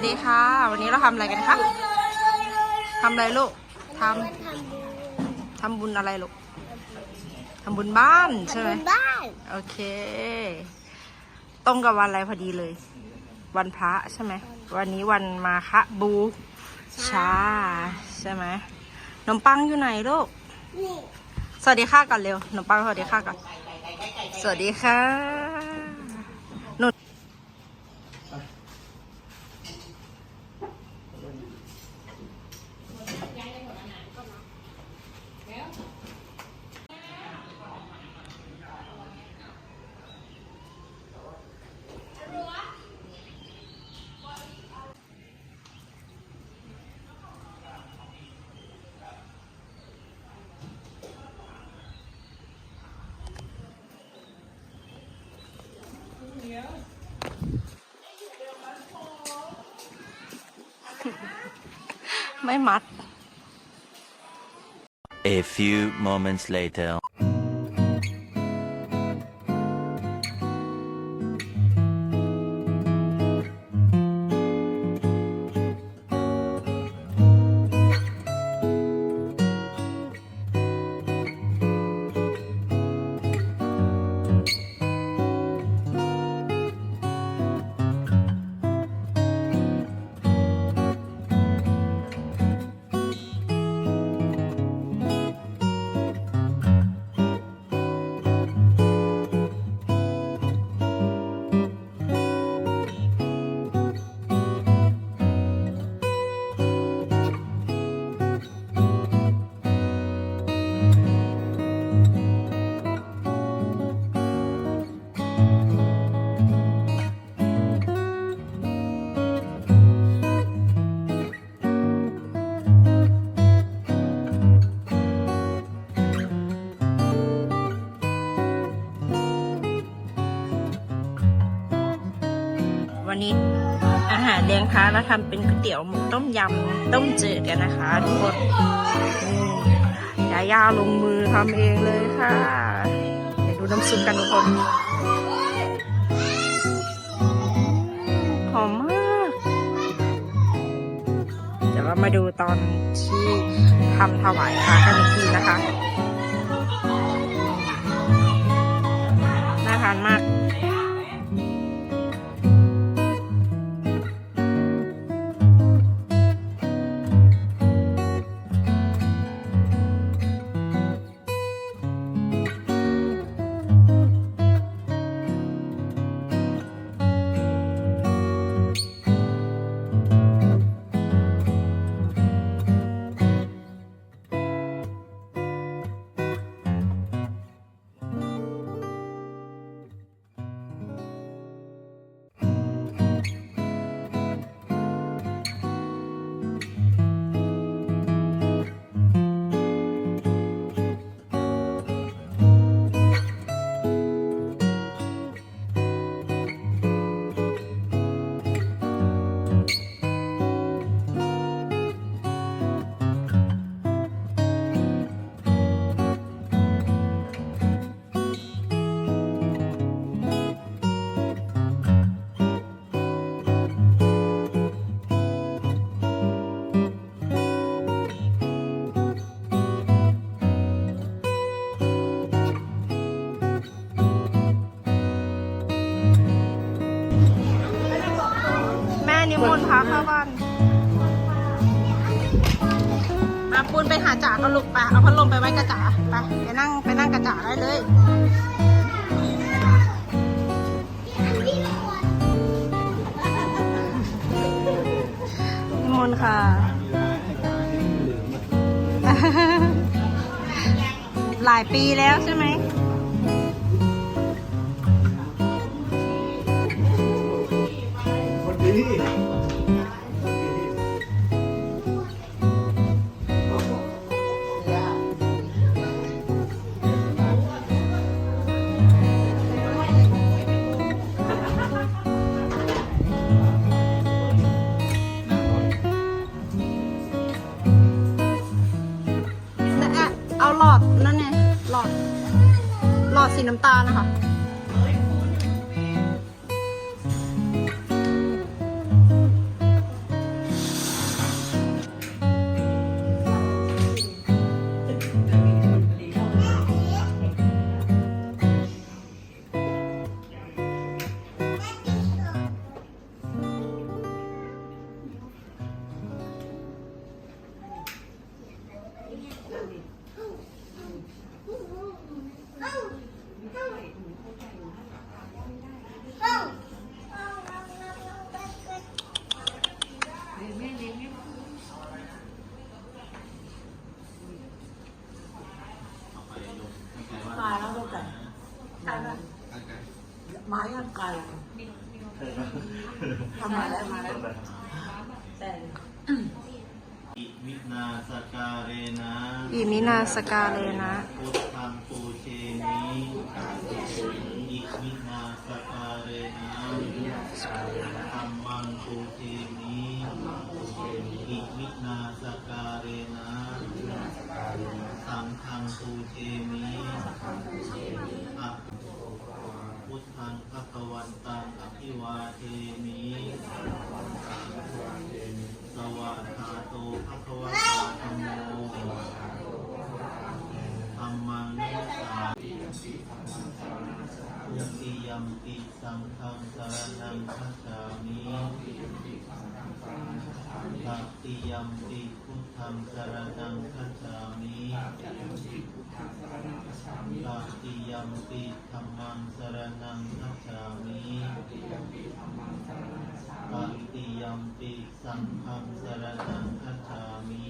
สวัสดีค่ะ วันนี้เราทำอะไรกันคะทำอะไรลูกทำทำบุญอะไรลูกทำบุญบ้านใช่ไหมบ้านโอเค ตรงกับวันอะไรพอดีเลย วันพระใช่ไหมวันนี้วันมาฆบูชาใช่ไหมขนมปังอยู่ไหนลูกนี่สวัสดีค่ะก่อนเร็วขนมปังสวัสดีค่ะก่อนสวัสดีค่ะ ไม่มัด A few moments later. นี้อาหารเลี้ยงพระเราทำเป็นก๋วยเตี๋ยวหมูต้มยำต้มจืดกันนะคะทุกคนยายาลงมือทำเองเลยค่ะเดี๋ยวดูน้ำซุปกันทุกคนหอมมากเดี๋ยวเรามาดูตอนที่ทำถวายพระกันอีกทีนะคะน่าทานมาก คุณไปหาจ๋ากันลูกไปเอาพัดลมไปไว้กระจ๋าไปไปนั่งไปนั่งกระจ๋าได้เลยนิมนต์ค่ะ หลายปีแล้วใช่ไหมำตาลนะคะ สกาเลนะพุทธังปูเชมิอิมินาสการเรมังปูเชมิอิมินาสการเรนะสังฆังปูเชมิอะพุทธังภะคะวันตังอภิวาเทมิสวากขาโตภะคะวะตาธัมโม มังนิสาทุติยัมปิสังฆังสรณังคัจฉามิตัติยัมปิพุทธังสรณังคัจฉามิตัติยัมปิธัมมังสรณังคัจฉามิตัติยัมปิสังฆังสรณังคัจฉามิ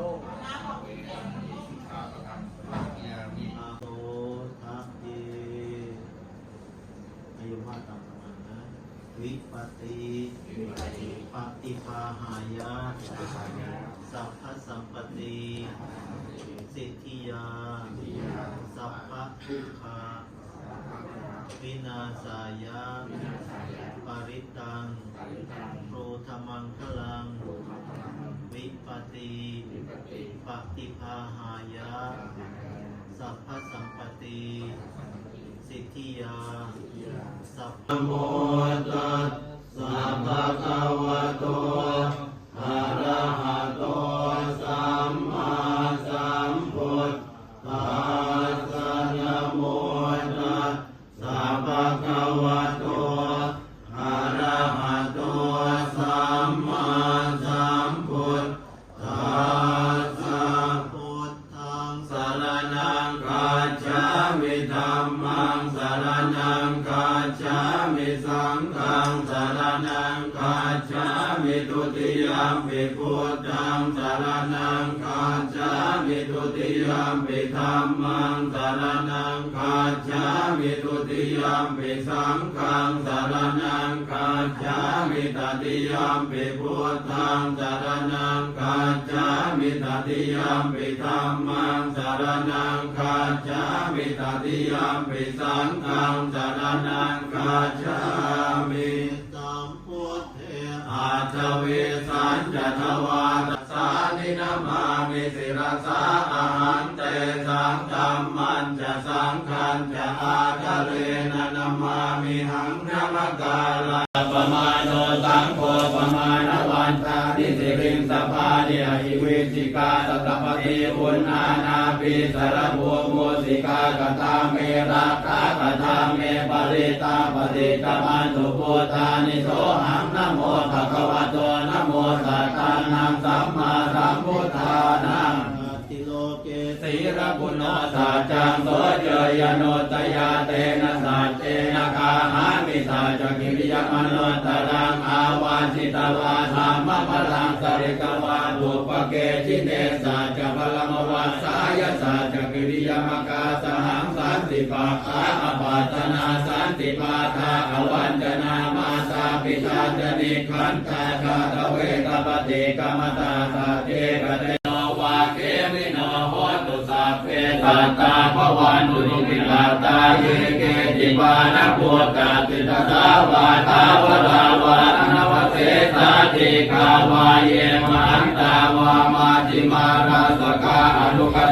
อาโตทัพเยอายุมาตามประมาณนะ วิปติปฏิปาหายะ สัพพสัมปติสิทธิยา สัพพทุกขาวินาศายะ ปริตัง โรธมังคลัง วิปติปฏิภาหายะ สัพพสัมปติสิทธิยา สัพพโมตัสสะภะคะวะโต ยมปิธรรมังสารนังคาจามิตติยมปิสังฆังสารนัง ปิสารภูมุสิกากตาเมราคากตาเมปริตาปฏิกมันตุพุทานิโสหังนะโมภะคะวะโตนะโมตัสสะนังสัมมาสัมพุทธานังติโลเกสีระบุณโนสัจจังโสเจยโนตยาเตนะสัจเจนะคาหามิสัจกิริยมโนตรังอาวาสิตวาธรรมพลังสริกวาบุปเกชิเนสัจ สายสัจกิริยมกาสหังสันติปาคาอปาตนาสันติปาทาอวันจนามาตาปิตาจนิขันตาคาตเวกปฏิกมตาสาเทกเตโนวาเกมิโนโหตุสัพเพตัตาภวันตุนิพิลาตาเยเกจิปานะโพกาติตสาวาทาวราวาอนวเสสาติกาวาเยมันตาวามาจิมาราสา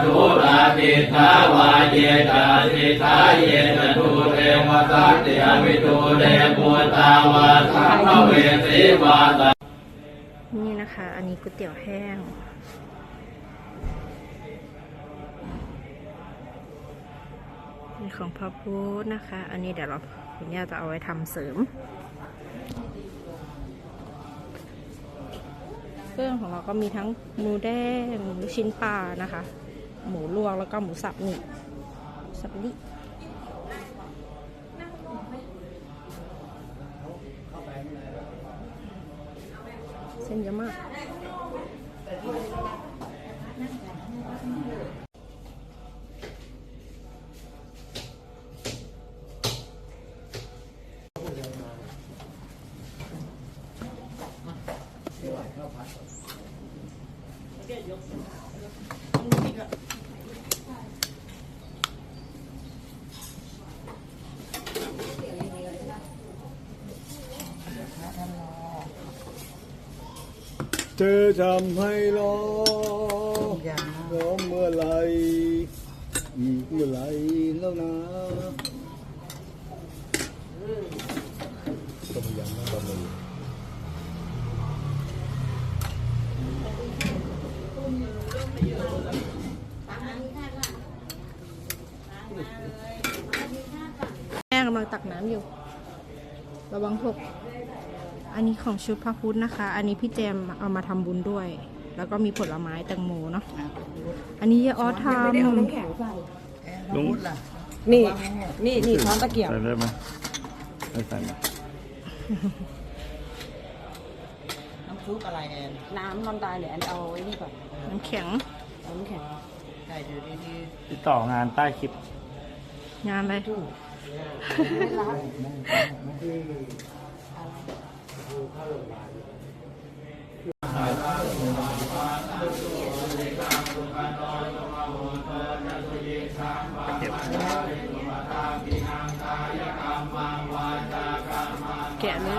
นุกตุราติทาวาเยตาสิทาเยตตุเรวสัตติอวิตุเรปุตาวาสังเวสีวาตานี่นะคะ อันนี้ก๋วยเตี๋ยวแห้งนี่ของพระพุทธนะคะ อันนี้เดี๋ยวเราคุณย่าจะเอาไว้ทำเสริม เครื่องของเราก็มีทั้งหมูแดงหมูชิ้นปลานะคะ หมูลวกแล้วก็หมูสับนี่สับนี่เส้นเยอะมาก เธอทำให้ร้องร้องเมื่อไหรอีกเมื่อไหรแล้วนะต้มยำน้ำบะหมี่แม่กำลังตักน้ำอยู่ ระวังหก อันนี้ของชุดพระพุทธนะคะ อันนี้พี่แจมเอามาทำบุญด้วย แล้วก็มีผลไม้แตงโมเนาะ อันนี้ยายออสทำลุงนี่ นี่นี่ช้อนตะเกียบ ใส่ได้ไหมไม่ใส่นะน้ำซุปอะไรแอนน้ำนอนตายเนี่ยแอนเอาไว้นี่ก่อนน้ำแข็งเอาน้ำแข็งใส่เดี๋ยวดีติดต่องานใต้คลิป งานอะไร แกะเลยน้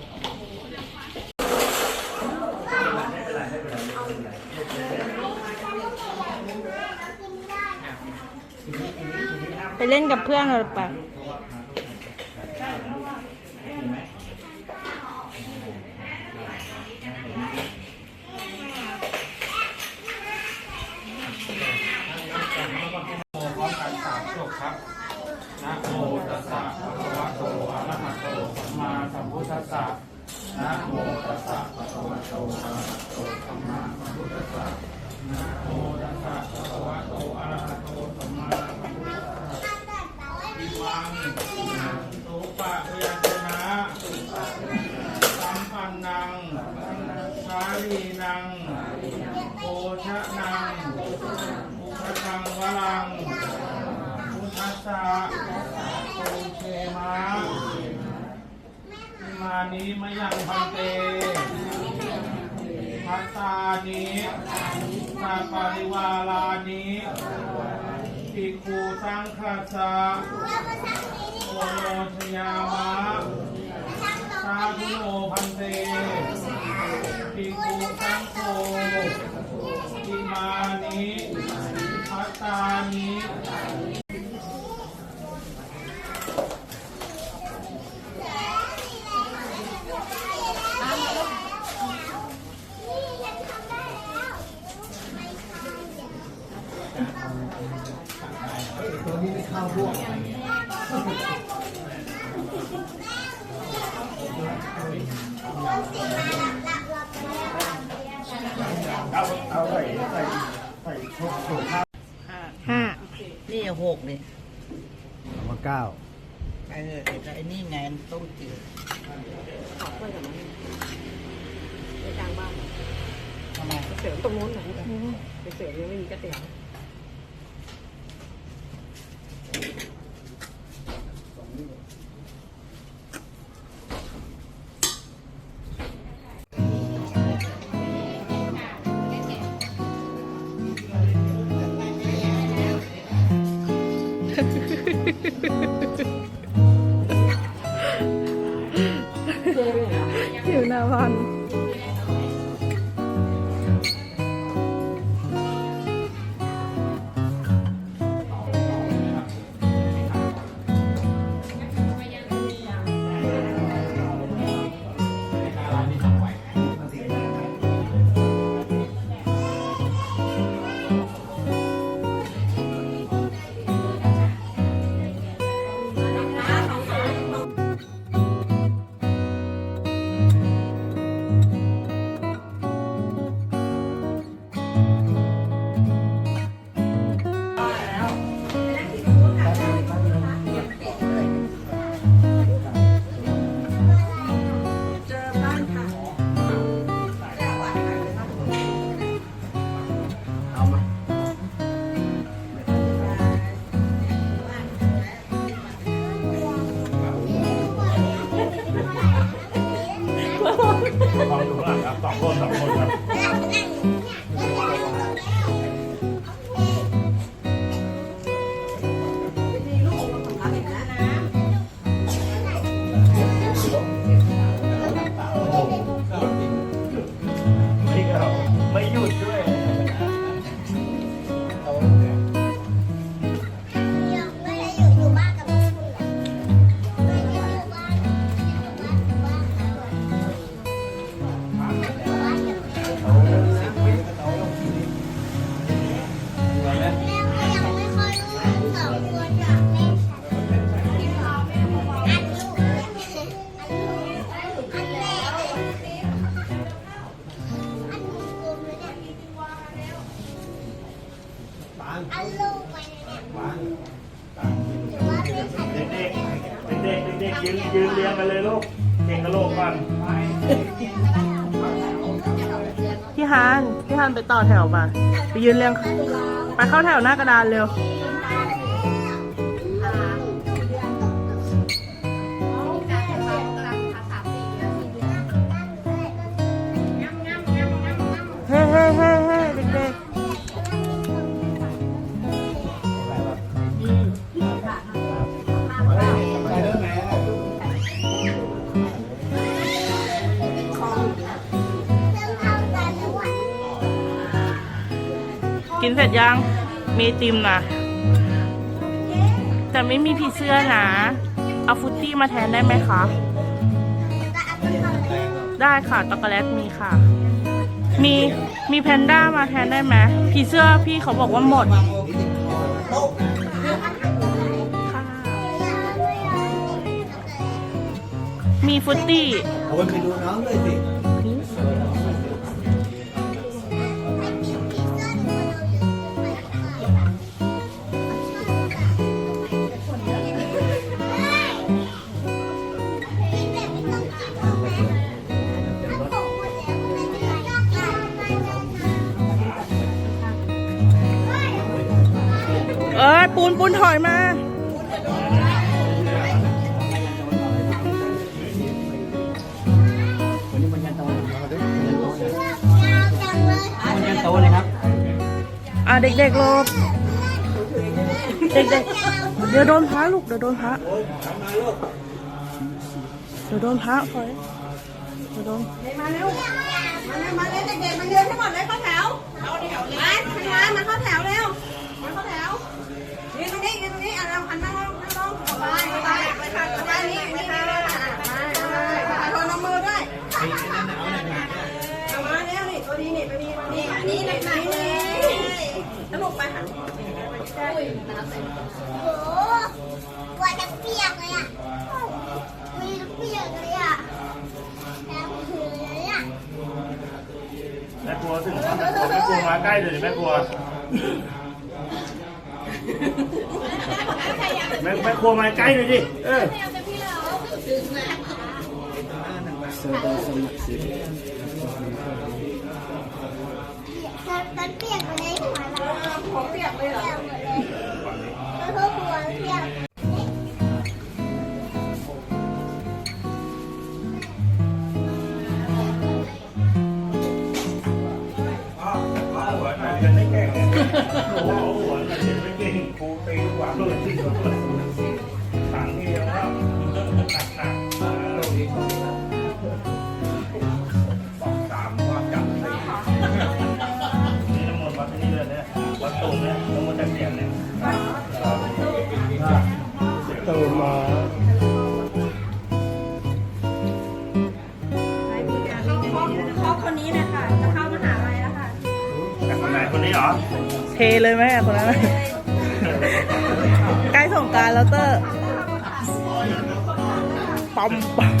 เล่นกับเพื่อนหรือเปล่า สุปะพยัญชนะสัมปันนังสาลีนังโภชะนังอุปทังวลังพุทธัสสะโอเชมาอิมานิมะยังพันเตพัตตานิสัปปริวาลานิภิกขุสังฆัสสะ โอโยชยามะสา ธุโอพันเตปิกุสังโฆอิมานิพัตตานิ ห้าๆนี่หกนี่คำว่าเก้าไอ้เออไอ้นี่ไงต้มจืดทำไมเสริมตรงนู้นหน่อยไปเสริมยังไม่มีก๋วยเตี๋ยว ฮานไปต่อแถวมาไปยืนเรียงไปเข้าแถวหน้ากระดานเร็ว นเสร็จยัง มีติมนะแต่ไม่มีผีเสื้อนะ เอาฟุตตี้มาแทนได้ไหมคะ ได้ค่ะตอกโกแลตมีค่ะ มีมีแพนด้ามาแทนได้ไหมผีเสื้อพี่เขาบอกว่าหมดค่ะมีฟุตตี้เอาไปดูน้องเลยสิ ปูนปูนถอยมาโตเลยครับ อะเด็กๆหลบเด็กๆ เดี๋ยวโดนพระลูก เดี๋ยวโดนพระเดี๋ยวโดนพระคอยเดี๋ยวโดนมาเร็ว มาเร็วมาเร็วเด็กๆมาเรียนให้หมดเลยเข้าแถว เอาแถวเลยมามาเข้าแถว แล้วลงไปหันโอ้ตัวจะเปียกเลยอะมีเปียกเลยอะแล้วหือเลยอะแม่ครัวถึงแม่ครัวแม่ครัวมาใกล้เลยแม่ครัวแม่แม่ครัวมาใกล้เลยดิเออ ฉันเปียกไปเลยหัวเราหัวเปียกเลยเหรอหมดเลยแล้วก็หัวเปียกหัวหนักกันไม่แก่งโอ้โหหัวหนักกันไม่เก่งครูตีหวานเลย วัดตูมเนี่ยน้ำมันจะเสียงเนี่ยตื่นมาเขาคนนี้นะค่ะจะเข้ามหาลัยแล้วค่ะแต่คนไหนคนนี้เหรอเทเลยไหมคนนั้นใกล้สงกรารแล้วเตอร์ปั๊มปั๊ม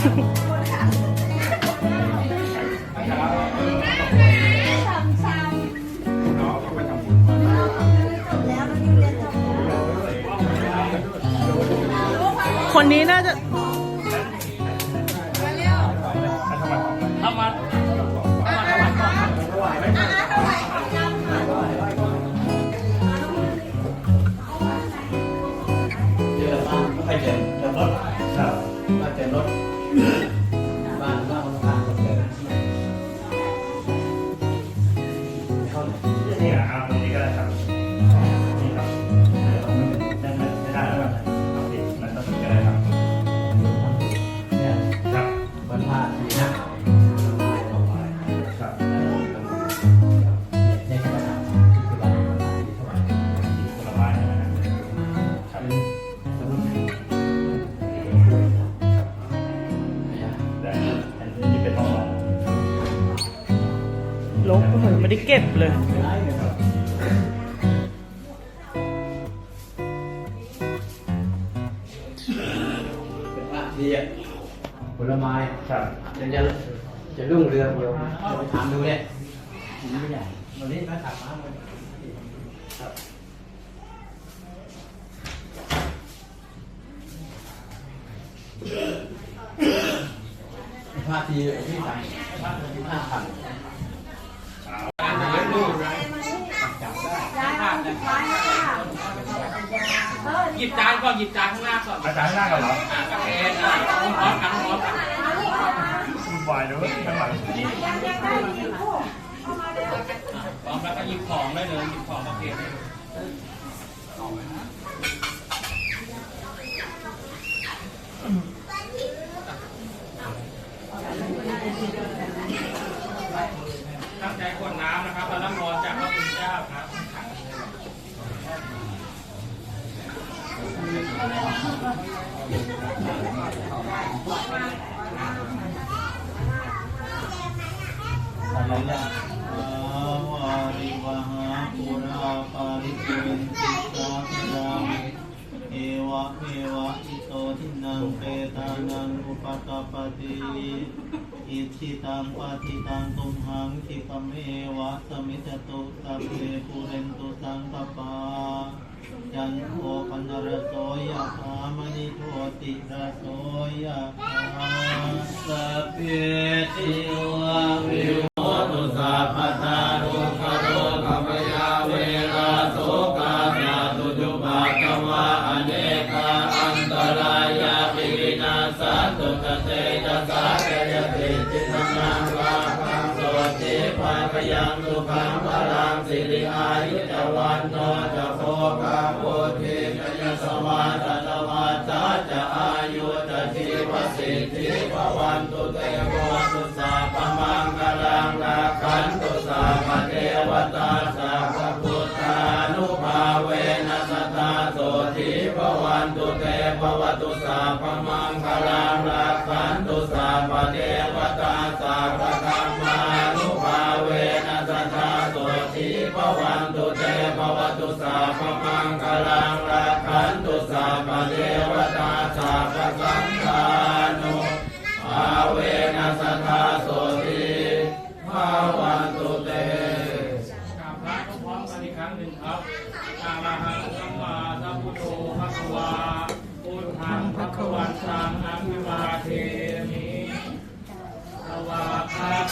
คนนี้น่าจะทำมาใครเจอรถบ้านเจอรถบ้านบ้านคนทางคนเจอ เลยไม่ได้เก็บเลย ดีอะผลไม้ครับจะจะจะรุ่งเรืองเดียวจะไปถามดูเนี่ยไม่ใหญ่วันนี้มาถักมาเลยครับพาทีที่สั่งพาที่ห้าพัน หยิบจาน ก่อนหยิบจานข้างหน้าก่อนอาจารย์นั่งกันเหรออะกาแฟอะพร้อมกันพร้อมกันคุณบอยเดี๋ยวข้างหลังพร้อมแล้วก็หยิบของได้เลยหยิบของมาเก็บตั้งใจกดน้ำนะครั อะไรนะอาวาริวหาปุราปาริปุรนติสาครังเอวะเมวะอิโตทินังเปตานังอุปกปปติอิชิตังปฏิตังตุมหังคิปะเมวะสมิจตุสัพเพปุเรนตุสังกปา จันโทปนรโสยะธามณิโทติระโสยะธาสัพเพติวะวิ วันตุเตโวตุสาปมังกลังนาคันตุสาปเทวตาสาพพุทธานุภาเวนัสตาโสทิภวันตุเตภวตุสาปมังกลัง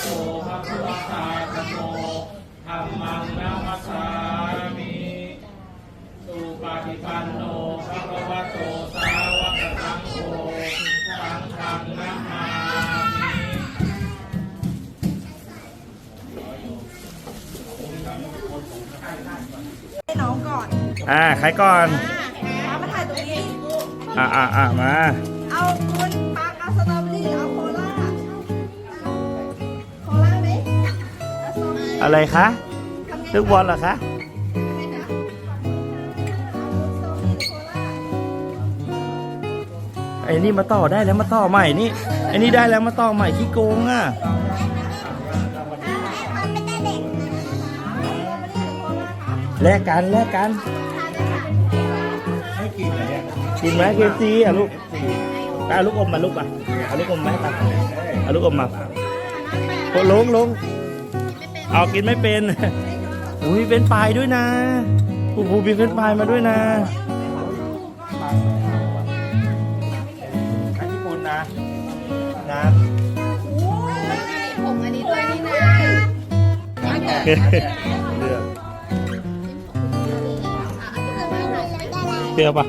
โตภะคะวะตาธัมโมธัมมังนามัสสามิสุปฏิปันโนภะคะวะโตสาวกสังโฆสังฆังนามามิให้น้องก่อนอ่าใครก่อน มามาถ่ายตรงนี้ อ่าอ่าอ่ามา เอาคุณปักเอา อเบอรี่อะไรคะทำไงลูกบอลเหรอคะทำไงคะเอาสตรอเบอรี่โคลาไอ้นี่มาต่อได้แล้วมาต่อใหม่นี่ไอ้นี่ได้แล้วมาต่อใหม่ขี้โกงอะแลกกันแลกกันกินไหมเคซีอะลูกเอาลูกอมมาลูกอะเอาลูกอมมาให้ตักเอาลูกอมมาโอ้ลงลง เอากินไม่เป็น อุ้ยเป็นปลายด้วยนะผู้ผู้มีเป็นปลายมาด้วยนะ อันญี่ปุ่นนะนะผมอันนี้ด้วยนี่นะเลือกเปรี้ยวปะ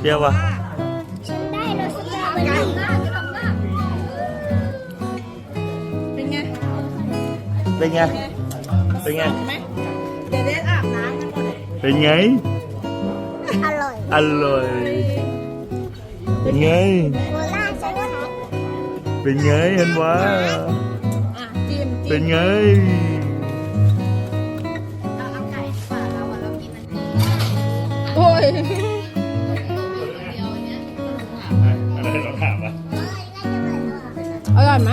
เปรี้ยวปะเป็น เป็นไง เป็นไง เดี๋ยวเดนอาบน้ำกันหมดเลยเป็นไง อร่อยอร่อย เป็นไงโคลาใช่ไหมเป็นไงเห็นวะอะจิ้มเป็จิ้นมไง เราเอาไก่ดีกว่าเราอะเรากินอันนี้โอ้ยอะไรเราถามอะ อร่อยไหม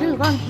Được?